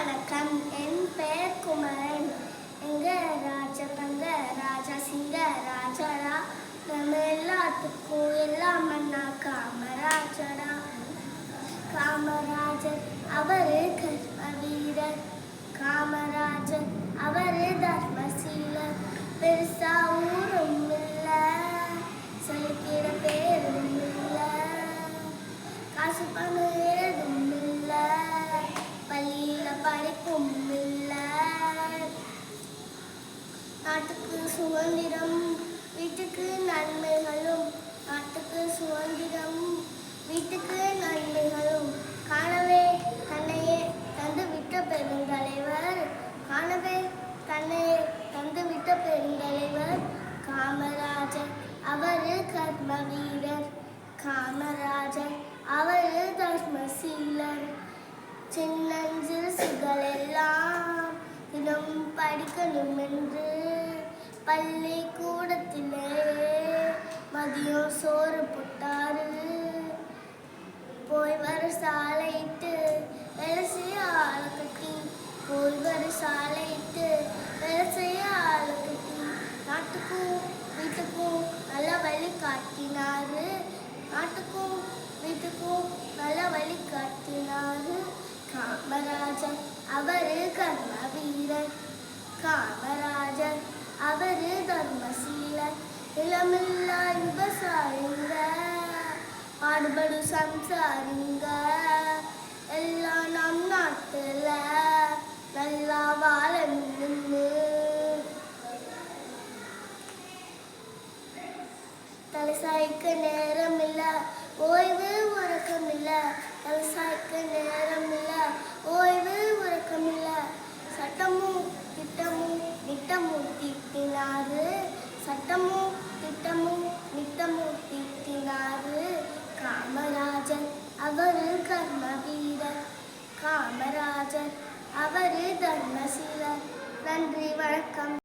வணக்கம். என் பெயர் குமரன். எங்க ராஜபங்க ராஜா சிங்க ராஜரா நம்ம எல்லாத்துக்கும் எல்லாம் மன்னா காமராஜரா. காமராஜர் அவரு கர்ம வீரர் காமராஜர் அவரு தர்மசீலர். பெருசா ஊரும் இல்லை. செலுத்திட பேரும் இல்லை. காசு பணம் நாட்டுக்கு சுதந்திரம் வீட்டுக்கு நன்மைகளும். நாட்டுக்கு சுதந்திரம் வீட்டுக்கு நன்மைகளும். காணவே தன்னையே தந்து விட்ட பெருந்தலைவர். காணவே தன்னையே தந்து விட்ட பெருந்தலைவர். காமராஜர் அவரு கர்ம வீரர் காமராஜர் அவரு தர்மசீலர். சின்னஞ்சிறுசுகள் எல்லாம் தினம் படிக்கணும் என்று சாலையிட்டு வேலை செய்ய ஆளை கட்டி ஒருவர் சாலையிட்டு வேலை செய்ய ஆளை கட்டி நாட்டுக்கும் வீட்டுக்கும் நல்ல வழி காட்டினாரு. நாட்டுக்கும் வீட்டுக்கும் நல்ல வழி காட்டினாரு. காமராஜர் அவரு கர்ம வீரர் காமராஜர் அவரு தர்மசீலர். இளமில்லா விவசாயிங்க பாடுபடு சம்சாரிங்க எல்லாம் நம் நாட்டில் நல்லா வாழணும்னு தலை சாய்க்க நேரம் இல்லை ஓய்வு உறக்கம் இல்லை தலை அவரு கர்ம வீரர் காமராஜர் அவரு தர்மசீலர். நன்றி வணக்கம்.